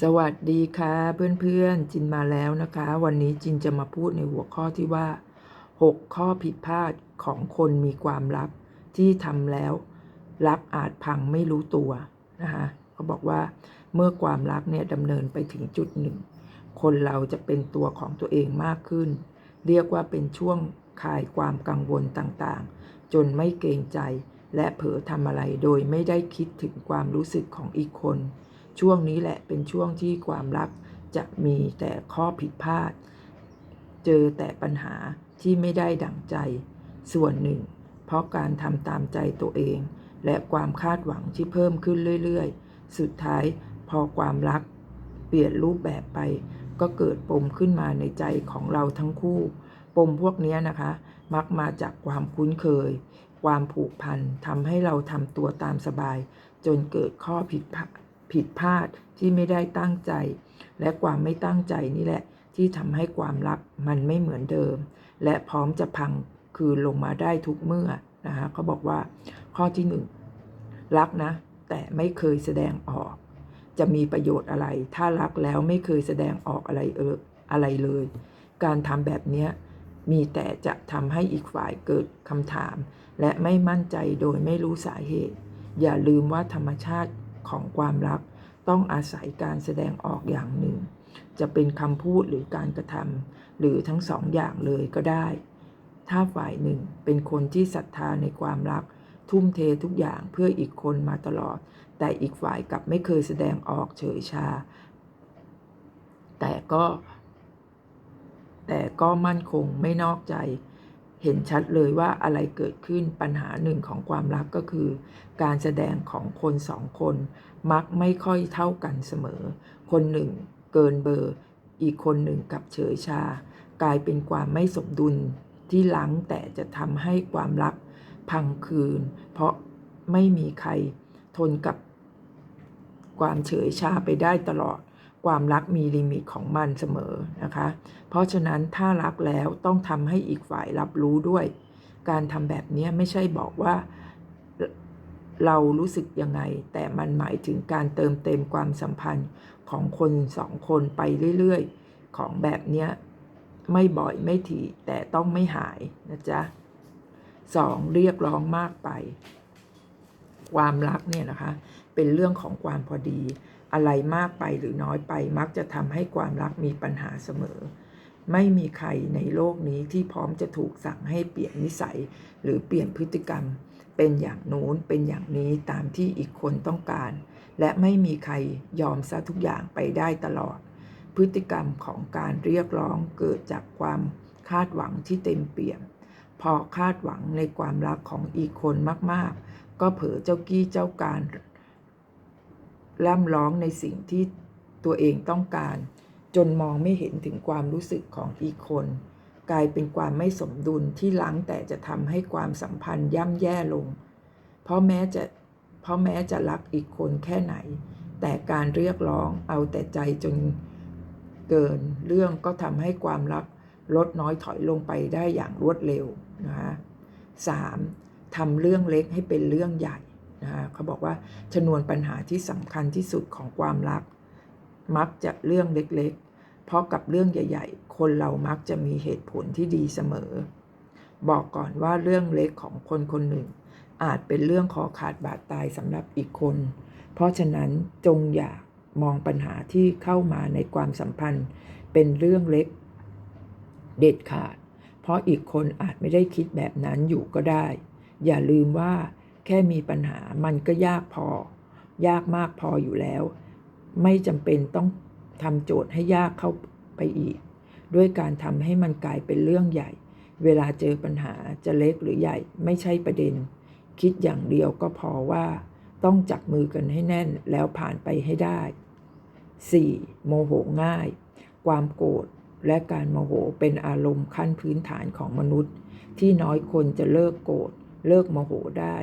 สวัสดีค่ะเพื่อนๆจินมาแล้วนะคะ วันนี้จินจะมาพูดในหัวข้อที่ว่า 6 ข้อผิดพลาดของคนมีความลับที่ทำแล้วรักอาจพังไม่รู้ตัวนะคะเขาบอกว่าเมื่อความรักเนี่ยดำเนินไปถึงจุดหนึ่ง คนเราจะเป็นตัวของตัวเองมากขึ้น เรียกว่าเป็นช่วงคลายความกังวลต่างๆ จนไม่เกรงใจ และเผลอทำอะไรโดยไม่ได้คิดถึงความรู้สึกของอีกคน ช่วงนี้แหละเป็นช่วงที่ความรักจะมีแต่ข้อผิดพลาด เจอแต่ปัญหาที่ไม่ได้ดั่งใจ ส่วนหนึ่ง เพราะการทำตามใจตัวเอง และความคาดหวังที่เพิ่มขึ้นเรื่อยๆ สุดท้ายพอความรัก เปลี่ยนรูปแบบไป ก็เกิดปมขึ้นมาในใจของเราทั้งคู่ ปมพวกนี้นะคะ มักมาจากความคุ้นเคย ความผูกพันทำให้เราทำตัวตามสบาย จนเกิดข้อผิดพลาด ผิดพลาดที่ไม่ได้ตั้งใจ และความไม่ตั้งใจนี่แหละ ที่ทำให้ความรักมันไม่เหมือนเดิม และพร้อมจะพังคืนลงมาได้ทุกเมื่อนะคะเขาบอกว่า ข้อที่หนึ่งรักนะ แต่ไม่เคยแสดงออก จะมีประโยชน์อะไร ถ้ารักแล้วไม่เคยแสดงออกอะไรเอออะไรเลย การทำแบบเนี้ยมีแต่จะทำให้อีกฝ่ายเกิดคำถาม และไม่มั่นใจโดยไม่รู้สาเหตุ อย่าลืมว่าธรรมชาติของความรัก ต้องอาศัยการแสดงออกอย่างหนึ่ง จะเป็นคำพูดหรือการกระทำหรือทั้งสองอย่างเลยก็ได้ ถ้าฝ่ายหนึ่งเป็นคนที่ศรัทธาในความรัก ทุ่มเททุกอย่างเพื่ออีกคนมาตลอด แต่อีกฝ่ายกลับไม่เคยแสดงออกเฉยชา แต่ก็ แต่ก็มั่นคงไม่นอกใจ เห็นชัดเลยว่าอะไรเกิดขึ้นปัญหาหนึ่งของความรักก็คือ การแสดงของคนสองคน มักไม่ค่อยเท่ากันเสมอ คนหนึ่งเกินเบอร์ อีกคนหนึ่งกับเฉยชา กลายเป็นความไม่สมดุลที่หลังแต่จะทำให้ความรักพังคืน เพราะไม่มีใครทนกับความเฉยชาไปได้ตลอด ความรักมีลิมิตของมันเสมอนะคะ เพราะฉะนั้นถ้ารักแล้วต้องทำให้อีกฝ่ายรับรู้ด้วย การทำแบบนี้ไม่ใช่บอกว่าเรารู้สึกยังไง แต่มันหมายถึงการเติมเต็มความสัมพันธ์ของคนสองคนไปเรื่อยๆ ของแบบเนี้ยไม่บ่อยไม่ถี่แต่ต้องไม่หายนะจ๊ะสองเรียกร้องมากไป ความรักเนี่ยนะคะ เป็นเรื่องของความพอดี อะไรมากไปหรือน้อยไปมักจะทำให้ความรักมีปัญหาเสมอ ไม่มีใครในโลกนี้ที่พร้อมจะถูกสั่งให้เปลี่ยนนิสัย หรือเปลี่ยนพฤติกรรม เป็นอย่างโน้นเป็นอย่างนี้ตามที่อีกคนต้องการ และไม่มีใครยอมซะทุกอย่างไปได้ตลอด พฤติกรรมของการเรียกร้องเกิดจากความคาดหวังที่เต็มเปี่ยม พอคาดหวังในความรักของอีกคนมากๆ ก็เผลอเจ้ากี้เจ้าการ ร่ำร้องในสิ่งที่ตัวเองต้องการ จนมองไม่เห็นถึงความรู้สึกของอีกคน กลายเป็นความไม่สมดุลที่ล้างแต่จะทำให้ความสัมพันธ์ย่ำแย่ลง เพราะแม้จะเพราะแม้จะรักอีกคนแค่ไหน แต่การเรียกร้องเอาแต่ใจจนเกินเรื่องก็ทำให้ความรักลดน้อยถอยลงไปได้อย่างรวดเร็วนะคะสามทำเรื่องเล็กให้เป็นเรื่องใหญ่ นะคะเขาบอกว่าชนวนปัญหาที่สำคัญที่สุดของความรัก มักจะเรื่องเล็กๆ เพราะกับเรื่องใหญ่ ๆ คนเรามักจะมีเหตุผลที่ดีเสมอ บอกก่อนว่าเรื่องเล็กของคนคนหนึ่ง อาจเป็นเรื่องคอขาดบาดตายสำหรับอีกคน เพราะฉะนั้นจงอย่ามองปัญหาที่เข้ามาในความสัมพันธ์ เป็นเรื่องเล็ก เด็ดขาด เพราะอีกคนอาจไม่ได้คิดแบบนั้นอยู่ก็ได้ อย่าลืมว่า แค่มีปัญหามันก็ยากพอ ยากมากพออยู่แล้ว ไม่จำเป็นต้องทำโจทย์ให้ยากเข้าไปอีก ด้วยการทำให้มันกลายเป็นเรื่องใหญ่ เวลาเจอปัญหาจะเล็กหรือใหญ่ไม่ใช่ประเด็น คิดอย่างเดียวก็พอว่า ต้องจับมือกันให้แน่นแล้วผ่านไปให้ได้ 4. โมโหง่าย ความโกรธและการโมโหเป็นอารมณ์ขั้นพื้นฐานของมนุษย์ ที่น้อยคนจะเลิกโกรธเลิกโมโหได้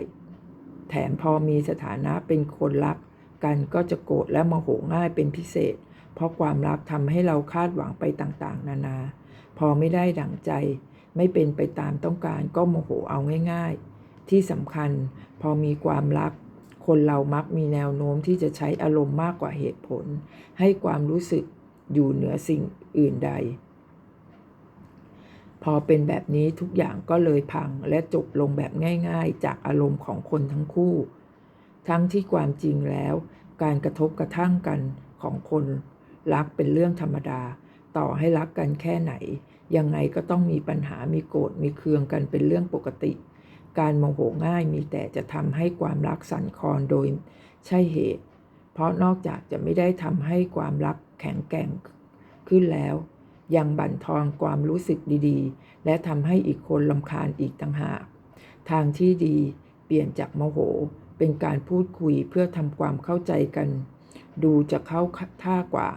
แถมพอมีสถานะเป็นคนรักกันก็จะโกรธและโมโหง่ายเป็นพิเศษ เพราะความรักทำให้เราคาดหวังไปต่างๆ นานา พอไม่ได้ดั่งใจ ไม่เป็นไปตามต้องการก็โมโหเอาง่ายๆ ที่สำคัญพอมีความรัก คนเรามักมีแนวโน้มที่จะใช้อารมณ์มากกว่าเหตุผล ให้ความรู้สึกอยู่เหนือสิ่งอื่นใด พอเป็นแบบนี้ทุกอย่างก็เลยพังและจบลงแบบง่าย ๆ จากอารมณ์ของคนทั้งคู่ ทั้งที่ความจริงแล้ว การกระทบกระทั่งกันของคนรักเป็นเรื่องธรรมดา ต่อให้รักกันแค่ไหน ยังไงก็ต้องมีปัญหามีโกรธมีเคืองกันเป็นเรื่องปกติ การโมโหง่ายมีแต่จะทำให้ความรักสั่นคลอนโดยใช่เหตุ เพราะนอกจากจะไม่ได้ทำให้ความรักแข็งแกร่งขึ้นแล้ว ยังบั่นทอนความรู้สึกดีๆ และทำให้อีกคนลำคาญอีกต่างหาก ทางที่ดีเปลี่ยนจากโมโห เป็นการพูดคุยเพื่อทำความเข้าใจกัน ดูจะเข้าท่ากว่า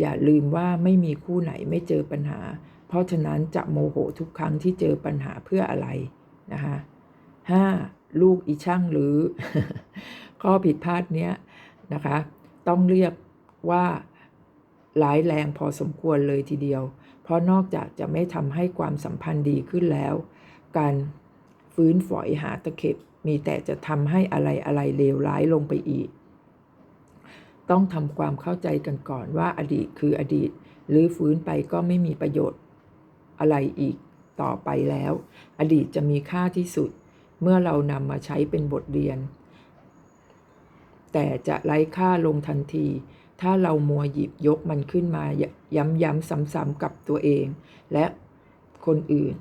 อย่าลืมว่าไม่มีคู่ไหนไม่เจอปัญหา เพราะฉะนั้นจะโมโหทุกครั้งที่เจอปัญหาเพื่ออะไรนะคะห้าลูกอีช่างหรือ ข้อผิดพลาดเนี้ยนะคะ ต้องเรียกว่า ร้ายแรงพอสมควรเลยทีเดียว เพราะนอกจากจะไม่ทำให้ความสัมพันธ์ดีขึ้นแล้ว การฟื้นฝอยหาตะเข็บ มีแต่จะทำให้อะไรอะไรเลวร้ายลงไปอีก ต้องทำความเข้าใจกันก่อนว่าอดีตคืออดีต หรือฟื้นไปก็ไม่มีประโยชน์อะไรอีกต่อไปแล้ว อดีตจะมีค่าที่สุด เมื่อเรานำมาใช้เป็นบทเรียน แต่จะไร้ค่าลงทันที ถ้าเรามัวหยิบยกมันขึ้นมาย้ำๆซ้ำๆกับตัวเอง และคนอื่น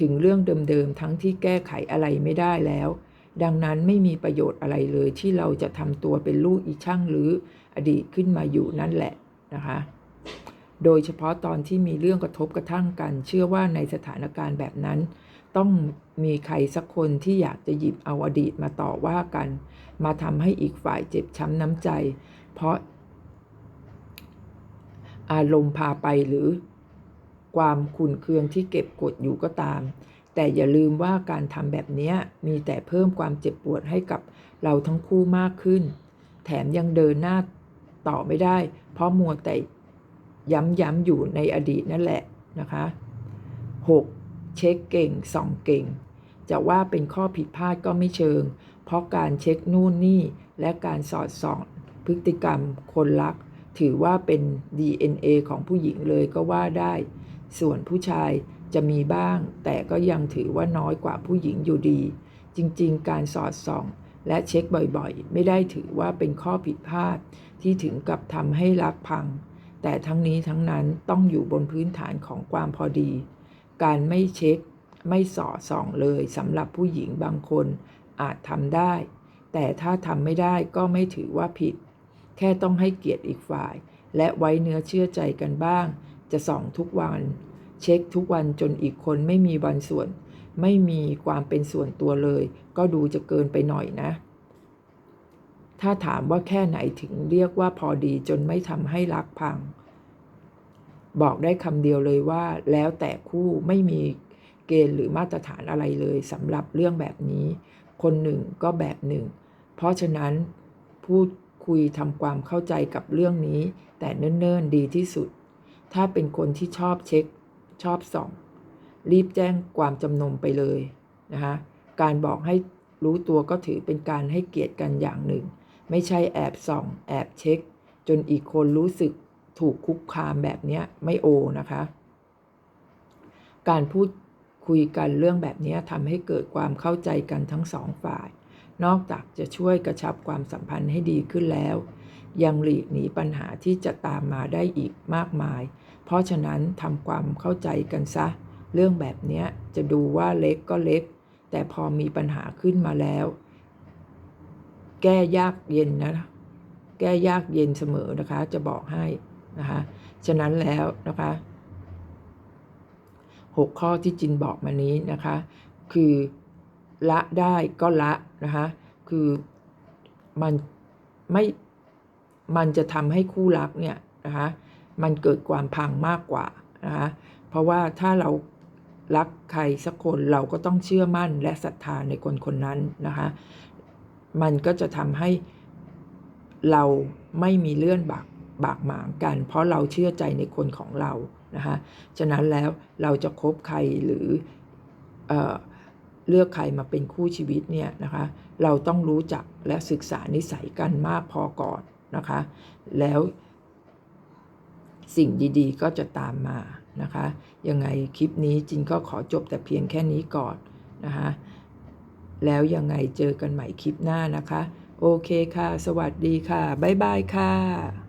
ถึงเรื่องเดิมๆทั้งที่แก้ไขอะไรไม่ได้แล้ว ดังนั้นไม่มีประโยชน์อะไรเลยที่เราจะทำตัวเป็นลูกอีช่างหรืออดีตขึ้นมาอยู่นั่นแหละนะคะโดยเฉพาะตอนที่มีเรื่องกระทบกระทั่งกัน เชื่อว่าในสถานการณ์แบบนั้น ต้องมีใครสักคนที่อยากจะหยิบเอาอดีตมาต่อว่ากัน มาทำให้อีกฝ่ายเจ็บช้ำน้ำใจ เพราะ อารมณ์พาไปหรือ ความขุ่นเคืองที่เก็บกดอยู่ก็ตาม แต่อย่าลืมว่าการทำแบบนี้มีแต่เพิ่มความเจ็บปวดให้กับเราทั้งคู่มากขึ้น แถมยังเดินหน้าต่อไม่ได้ เพราะมัวแต่ย้ำๆอยู่ในอดีตนั่นแหละนะคะ 6. เช็คเก่งส่องเก่ง จะว่าเป็นข้อผิดพลาดก็ไม่เชิง เพราะการเช็คนู่นนี่และการสอดส่องพฤติกรรมคนรัก ถือว่าเป็น DNA ของผู้หญิงเลยก็ว่าได้ ส่วนผู้ชายจะมีบ้าง แต่ก็ยังถือว่าน้อยกว่าผู้หญิงอยู่ดี จริงๆ การสอดส่อง และเช็คบ่อยๆ ไม่ได้ถือว่าเป็นข้อผิดพลาด ที่ถึงกับทำให้รักพัง แต่ทั้งนี้ทั้งนั้นต้องอยู่บนพื้นฐานของความพอดี การไม่เช็ค ไม่สอดส่องเลยสำหรับผู้หญิงบางคนอาจทำได้ แต่ถ้าทำไม่ได้ก็ไม่ถือว่าผิด แค่ต้องให้เกียรติอีกฝ่าย และไว้เนื้อเชื่อใจกันบ้าง จะส่องทุกวัน เช็คทุกวันจนอีกคนไม่มีวันส่วน ไม่มีความเป็นส่วนตัวเลย ก็ดูจะเกินไปหน่อยนะ ถ้าถามว่าแค่ไหนถึงเรียกว่าพอดีจนไม่ทำให้รักพัง บอกได้คำเดียวเลยว่า แล้วแต่คู่ไม่มีเกณฑ์หรือมาตรฐานอะไรเลยสำหรับเรื่องแบบนี้ คนหนึ่งก็แบบหนึ่ง เพราะฉะนั้นพูด คุยทำความเข้าใจกับเรื่องนี้ แต่เนิ่นๆดีที่สุด ถ้าเป็นคนที่ชอบเช็ค ชอบส่อง รีบแจ้งความจำนงไปเลยนะคะการบอกให้รู้ตัวก็ถือเป็นการให้เกียรติกันอย่างหนึ่ง ไม่ใช่แอบส่อง แอบเช็ค จนอีกคนรู้สึกถูกคุกคามแบบนี้ไม่โอนะคะ การพูดคุยกันเรื่องแบบนี้ทำให้เกิดความเข้าใจกันทั้งสองฝ่าย นอกจากจะช่วยกระชับความสัมพันธ์ให้ดีขึ้นแล้ว ยังหลีกหนีปัญหาที่จะตามมาได้อีกมากมาย เพราะฉะนั้นทำความเข้าใจกันซะ เรื่องแบบนี้จะดูว่าเล็กก็เล็ก แต่พอมีปัญหาขึ้นมาแล้ว แก้ยากเย็นนะ แก้ยากเย็นเสมอนะคะ จะบอกให้นะคะ ฉะนั้นแล้วนะคะหกข้อที่จินบอกมานี้นะคะ คือ ละได้ก็ละนะคะคือมันไม่มันจะทำให้คู่รักเนี่ยนะคะมันเกิดความพังมากกว่านะคะเพราะว่าถ้าเรารักใครสักคนเราก็ต้องเชื่อมั่นและศรัทธาในคนคนนั้นนะคะมันก็จะทำให้เราไม่มีเลื่อนบากบากหมางกัน เพราะเราเชื่อใจในคนของเรานะคะฉะนั้นแล้วเราจะคบใครหรืออ เลือกใครมาเป็นคู่ชีวิตเนี่ยนะคะ เราต้องรู้จักและศึกษานิสัยกันมากพอก่อนนะคะ แล้วสิ่งดีๆ ก็จะตามมานะคะ ยังไงคลิปนี้จินก็ขอจบแต่เพียงแค่นี้ก่อนนะคะ แล้วยังไงเจอกันใหม่คลิปหน้านะคะ โอเคค่ะ สวัสดีค่ะ บ๊ายบายค่ะ